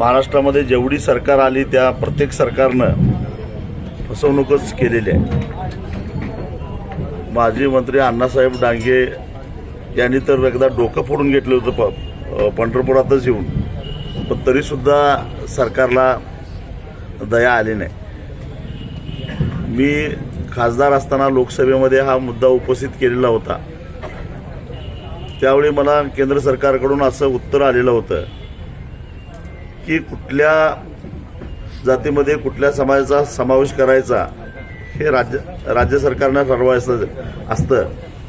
महाराष्ट्रामध्ये जेवढी सरकार आली त्या प्रत्येक सरकारनं फसवणूकच केलेली आहे. माजी मंत्री अण्णासाहेब डांगे यांनी तर एकदा डोकं फोडून घेतलं होतं प पंढरपुरातच येऊन. पण तरीसुद्धा सरकारला दया आली नाही. मी खासदार असताना लोकसभेमध्ये हा मुद्दा उपस्थित केलेला होता. त्यावेळी मला केंद्र सरकारकडून असं उत्तर आलेलं होतं. की कुठल्या जातीमध्ये कुठल्या समाजाचा समावेश करायचा हे राज्य राज्य सरकारनं ठरवायचं असतं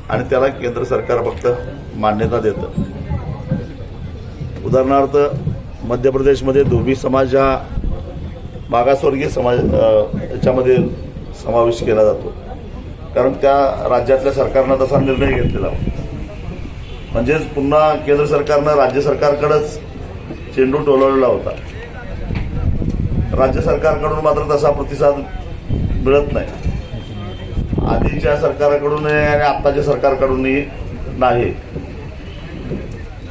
आणि त्याला केंद्र सरकार फक्त मान्यता देतं. उदाहरणार्थ मध्य प्रदेशमध्ये धोबी समाज हा मागासवर्गीय समाज याच्यामध्ये समावेश केला जातो. कारण त्या राज्यातल्या सरकारनं तसा निर्णय घेतलेला म्हणजेच पुन्हा केंद्र सरकारनं राज्य सरकारकडंच चेंडू टोलवलेला होता. राज्य सरकारकडून मात्र तसा प्रतिसाद मिळत नाही. आधीच्या सरकारकडूनही आणि आत्ताच्या सरकारकडूनही नाही.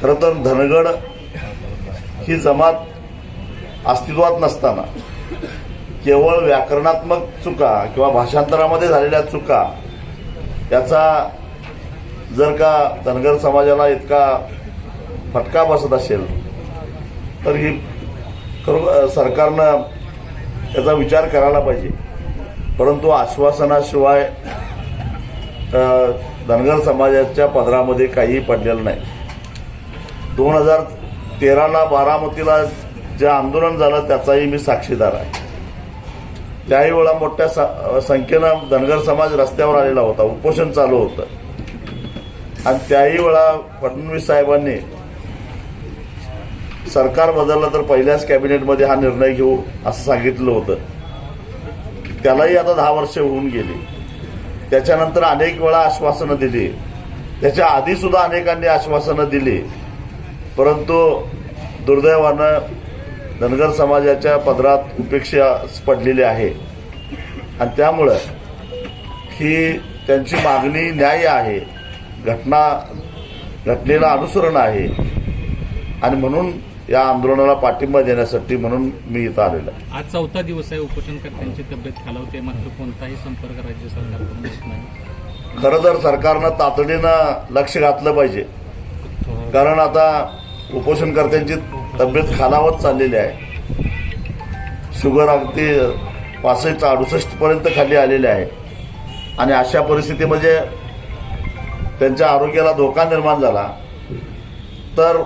खरं तर धनगड ही जमात अस्तित्वात नसताना केवळ व्याकरणात्मक चुका किंवा भाषांतरामध्ये झालेल्या चुका याचा जर का धनगर समाजाला इतका फटका बसत असेल तर ही खरो सरकारनं याचा विचार करायला पाहिजे. परंतु आश्वासनाशिवाय धनगर समाजाच्या पदरामध्ये काहीही पडलेलं नाही. दोन हजार तेराला बारामतीला जे आंदोलन झालं त्याचाही मी साक्षीदार आहे. त्याही वेळा मोठ्या संख्येनं धनगर समाज रस्त्यावर आलेला होता उपोषण चालू होतं. आणि त्याही वेळा फडणवीस साहेबांनी सरकार बदललं तर पहिल्याच कॅबिनेटमध्ये हा निर्णय घेऊ असं सांगितलं होतं. त्यालाही आता दहा वर्ष होऊन गेली. त्याच्यानंतर अनेक वेळा आश्वासनं दिली. त्याच्या आधी सुद्धा अनेकांनी आश्वासनं दिली. परंतु दुर्दैवानं धनगर समाजाच्या पदरात उपेक्षा पडलेली आहे. आणि त्यामुळं ही त्यांची मागणी न्याय आहे. घटना घटनेला अनुसरण आहे. आणि म्हणून या आंदोलनाला पाठिंबा देण्यासाठी म्हणून मी इथं आलेलो आहे. आज चौथा दिवस आहे उपोषणकर्त्यांची तब्येत खालावते मात्र कोणताही संपर्क राज्य सरकारकडून होत नाही. खरं तर सरकारनं तातडीनं लक्ष घातलं पाहिजे. कारण आता उपोषणकर्त्यांची तब्येत खालावत चाललेली आहे. शुगर अगदी पासष्ट अडुसष्ट पर्यंत खाली आलेली आहे. आणि अशा परिस्थितीमध्ये त्यांच्या आरोग्याला धोका निर्माण झाला. तर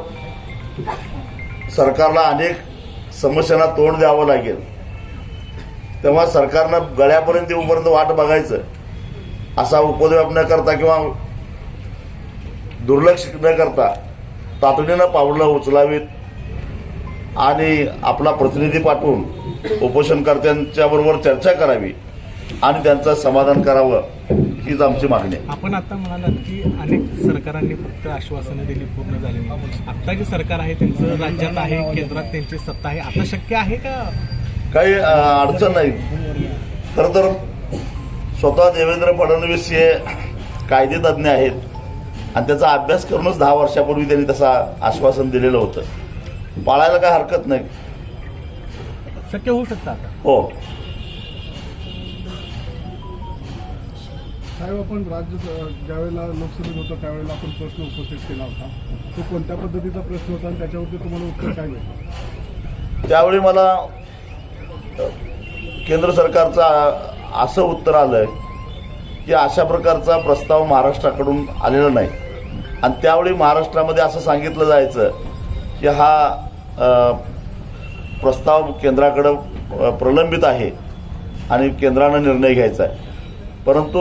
सरकारला अनेक समस्यांना तोंड द्यावं लागेल. तेव्हा सरकारनं गळ्यापर्यंत येऊपर्यंत वाट बघायचं. असा उपद्व्याप न करता किंवा दुर्लक्ष न करता तातडीनं पावलं उचलावीत आणि आपला प्रतिनिधी पाठवून उपोषणकर्त्यांच्या बरोबर चर्चा करावी. आणि त्यांचं समाधान करावं हीच आमची मागणी आहे. आपण आता म्हणालात की अनेक सरकारांनी फक्त आश्वासनं दिली पूर्ण झाली नाही. आता जे सरकार आहे त्यांचं राज्यात आहे केंद्रात त्यांची सत्ता आहे आता शक्य आहे का? काही अडचण नाही. खरं तर स्वतः देवेंद्र फडणवीस हे कायदेतज्ञ आहेत. आणि त्याचा अभ्यास करूनच दहा वर्षापूर्वी त्यांनी तसा आश्वासन दिलेलं होतं. पाळायला काय हरकत नाही. शक्य होऊ शकतं हो. साहेब आपण राज्य ज्यावेळेला लोकसभेत होतो त्यावेळेला आपण प्रश्न उपस्थित केला होता. तो कोणत्या पद्धतीचा प्रश्न होता आणि त्याच्यावरती तुम्हाला उत्तर काय मिळतं त्यावेळी मला केंद्र सरकारचं असं उत्तर आलं की अशा प्रकारचा प्रस्ताव महाराष्ट्राकडून आलेला नाही. आणि त्यावेळी महाराष्ट्रामध्ये असं सांगितलं जायचं की हा प्रस्ताव केंद्राकडं प्रलंबित आहे आणि केंद्रानं निर्णय घ्यायचा आहे. परंतु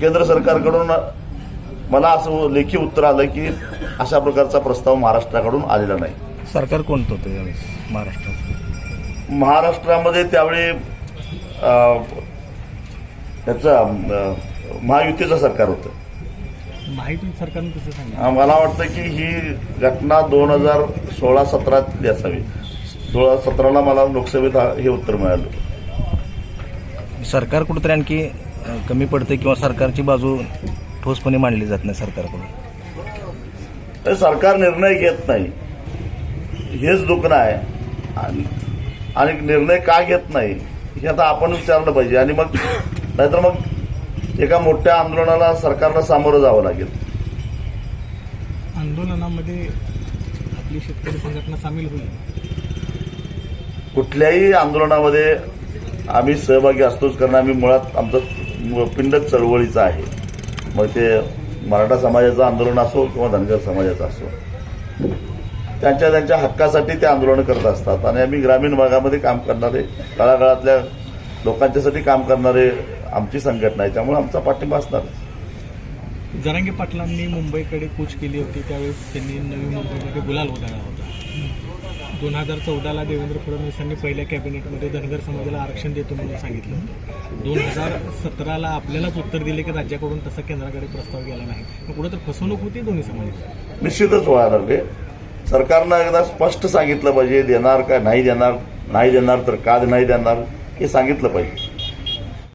केंद्र सरकारकडून मला असं लेखी उत्तर आलं की अशा प्रकारचा प्रस्ताव महाराष्ट्राकडून आलेला नाही. सरकार कोणतं होतं यावेळेस? महाराष्ट्रात महाराष्ट्रामध्ये त्यावेळी अ, त्याचं महायुतीचं सरकार होतं. माहिती सरकारने कसं सांगितलं. मला वाटतं की ही घटना दोन हजार सोळा सतरातली असावी. सोळा सतराला मला लोकसभेत हा- उत्तर मिळालं. सरकार कुठेतरी आणखी कमी पडते किंवा सरकारची बाजू ठोसपणे मांडली जात नाही सरकारकडून. तर सरकार निर्णय घेत नाही. हेच दुखणं आहे. आणि आणि निर्णय का घेत नाही हे आता आपण विचारलं पाहिजे. आणि मग नाहीतर मग एका मोठ्या आंदोलनाला सरकारला सामोरं जावं लागेल. आंदोलनामध्ये आपली शेतकरी संघटना सामील होईल. कुठल्याही आंदोलनामध्ये आम्ही सहभागी असतोच कारण आम्ही मुळात आमचं पिंड चळवळीचा चळवळीचं आहे. मग ते मराठा समाजाचं आंदोलन असो किंवा धनगर समाजाचं असो त्यांच्या त्यांच्या हक्कासाठी ते आंदोलन करत असतात. आणि आम्ही ग्रामीण भागामध्ये काम करणारे तळागाळातल्या लोकांच्यासाठी काम करणारे आमची संघटना आहे त्यामुळे आमचा पाठिंबा असणार जरांगे पाटलांनी मुंबईकडे कूच केली होती त्यावेळेस त्यांनी नवी मुंबईमध्ये गुलाल उधळला होता. दोन हजार चौदाला देवेंद्र फडणवीसांनी पहिल्या कॅबिनेटमध्ये धनगर समाजाला आरक्षण देतो म्हणून सांगितलं. दोन हजार सतराला आपल्यालाच उत्तर दिले की राज्याकडून तसा केंद्राकडे प्रस्ताव गेला नाही. मग कुठं तर फसवणूक होती दोन्ही समाजाची निश्चितच व्हायला लागले. सरकारनं एकदा स्पष्ट सांगितलं पाहिजे देणार का नाही देणार नाही देणार तर का नाही देणार हे सांगितलं पाहिजे.